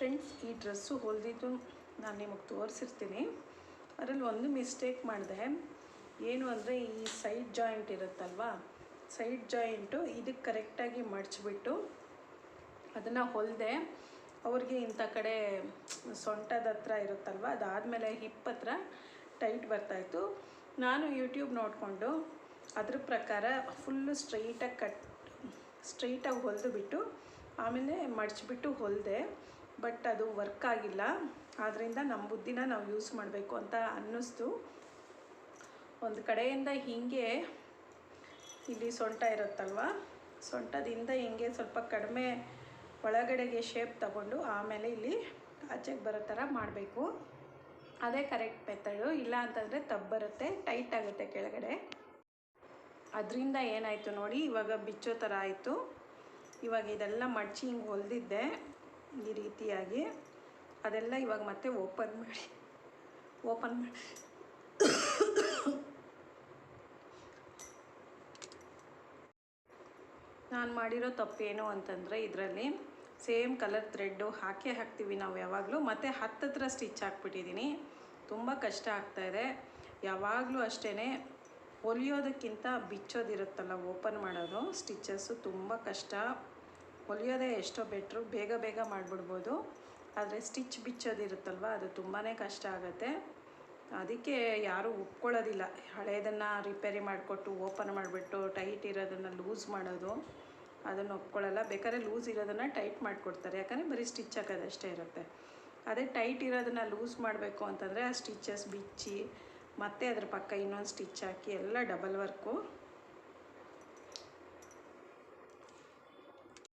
Friends, ಈ dress ಹೊಲಿದಿದ್ದು ನಾನು ನಿಮಗೆ ತೋರಿಸಿರ್ತೀನಿ. ಅದರಲ್ಲಿ ಒಂದು ಮಿಸ್ಟೇಕ್ ಮಾಡಿದೆ. ಏನು ಅಂದರೆ, ಈ ಸೈಡ್ ಜಾಯಿಂಟ್ ಇರುತ್ತಲ್ವಾ? ಸೈಡ್ ಜಾಯಿಂಟು ಇದಕ್ಕೆ ಕರೆಕ್ಟಾಗಿ ಮಡಚಿಬಿಟ್ಟು ಅದನ್ನು ಹೊಲಿದೆ, ಅವ್ರಿಗೆ ಇಂಥ ಕಡೆ ಸೊಂಟದ ಹತ್ರ ಇರುತ್ತಲ್ವ? ಅದಾದಮೇಲೆ ಹಿಪ್ ಹತ್ರ ಟೈಟ್ ಬರ್ತಾಯಿತ್ತು ನಾನು ಯೂಟ್ಯೂಬ್ ನೋಡಿಕೊಂಡು ಅದ್ರ ಪ್ರಕಾರ ಫುಲ್ಲು ಸ್ಟ್ರೈಟಾಗಿ ಕಟ್, ಸ್ಟ್ರೈಟಾಗಿ ಹೊಲಿದು ಬಿಟ್ಟು ಆಮೇಲೆ ಮಡಚಿಬಿಟ್ಟು ಹೊಲಿದೆ ಬಟ್ ಅದು ವರ್ಕ್ ಆಗಿಲ್ಲ. ಆದ್ದರಿಂದ ನಮ್ಮ ಬುದ್ಧಿನ ನಾವು ಯೂಸ್ ಮಾಡಬೇಕು ಅಂತ ಅನ್ನಿಸ್ತು. ಒಂದು ಕಡೆಯಿಂದ ಹೀಗೆ ಇಲ್ಲಿ ಸೊಂಟ ಇರುತ್ತಲ್ವ? ಸೊಂಟದಿಂದ ಹಿಂಗೆ ಸ್ವಲ್ಪ ಕಡಿಮೆ ಒಳಗಡೆಗೆ ಶೇಪ್ ತಗೊಂಡು ಆಮೇಲೆ ಇಲ್ಲಿ ಆಚೆಗೆ ಬರೋ ಥರ ಮಾಡಬೇಕು. ಅದೇ ಕರೆಕ್ಟ್ ಮೆಥಡು ಇಲ್ಲ ಅಂತಂದರೆ ತಪ್ಪು ಬರುತ್ತೆ ಟೈಟ್ ಆಗುತ್ತೆ ಕೆಳಗಡೆ. ಅದರಿಂದ ಏನಾಯಿತು ನೋಡಿ, ಇವಾಗ ಬಿಚ್ಚೋ ಥರ ಆಯಿತು. ಇವಾಗ ಇದೆಲ್ಲ ಮಡಚಿ ಹಿಂಗೆ ಹೊಲಿದಿದ್ದೆ. ಈ ರೀತಿಯಾಗಿ ಅದೆಲ್ಲ ಇವಾಗ ಮತ್ತೆ ಓಪನ್ ಮಾಡಿ ಓಪನ್ ಮಾಡಿ. ನಾನು ಮಾಡಿರೋ ತಪ್ಪೇನು ಅಂತಂದರೆ ಇದರಲ್ಲಿ ಸೇಮ್ ಕಲರ್ ಥ್ರೆಡ್ಡು ಹಾಕೇ ಹಾಕ್ತೀವಿ ನಾವು ಯಾವಾಗಲೂ, ಮತ್ತು ಹತ್ತತ್ರ ಸ್ಟಿಚ್ ಹಾಕ್ಬಿಟ್ಟಿದ್ದೀನಿ. ತುಂಬ ಕಷ್ಟ ಆಗ್ತಾಯಿದೆ ಯಾವಾಗಲೂ ಅಷ್ಟೇ ಹೊಲಿಯೋದಕ್ಕಿಂತ ಬಿಚ್ಚೋದಿರುತ್ತಲ್ಲ ಓಪನ್ ಮಾಡೋದು, ಸ್ಟಿಚಸ್ಸು ತುಂಬ ಕಷ್ಟ. ಹೊಲಿಯೋದೇ ಎಷ್ಟೋ ಬೆಟ್ರು, ಬೇಗ ಬೇಗ ಮಾಡಿಬಿಡ್ಬೋದು. ಆದರೆ ಸ್ಟಿಚ್ ಬಿಚ್ಚೋದಿರುತ್ತಲ್ವ, ಅದು ತುಂಬಾ ಕಷ್ಟ ಆಗುತ್ತೆ. ಅದಕ್ಕೆ ಯಾರೂ ಒಪ್ಕೊಳ್ಳೋದಿಲ್ಲ. ಹಳೆಯದನ್ನು ರಿಪೇರಿ ಮಾಡಿಕೊಟ್ಟು, ಓಪನ್ ಮಾಡಿಬಿಟ್ಟು, ಟೈಟ್ ಇರೋದನ್ನು ಲೂಸ್ ಮಾಡೋದು, ಅದನ್ನು ಒಪ್ಕೊಳ್ಳಲ್ಲ. ಬೇಕಾದ್ರೆ ಲೂಸ್ ಇರೋದನ್ನು ಟೈಟ್ ಮಾಡಿಕೊಡ್ತಾರೆ. ಯಾಕಂದರೆ ಬರೀ ಸ್ಟಿಚ್ ಹಾಕೋದಷ್ಟೇ ಇರುತ್ತೆ. ಅದೇ ಟೈಟ್ ಇರೋದನ್ನು ಲೂಸ್ ಮಾಡಬೇಕು ಅಂತಂದರೆ ಆ ಸ್ಟಿಚಸ್ ಬಿಚ್ಚಿ, ಮತ್ತೆ ಅದ್ರ ಪಕ್ಕ ಇನ್ನೊಂದು ಸ್ಟಿಚ್ ಹಾಕಿ, ಎಲ್ಲ ಡಬಲ್ ವರ್ಕು.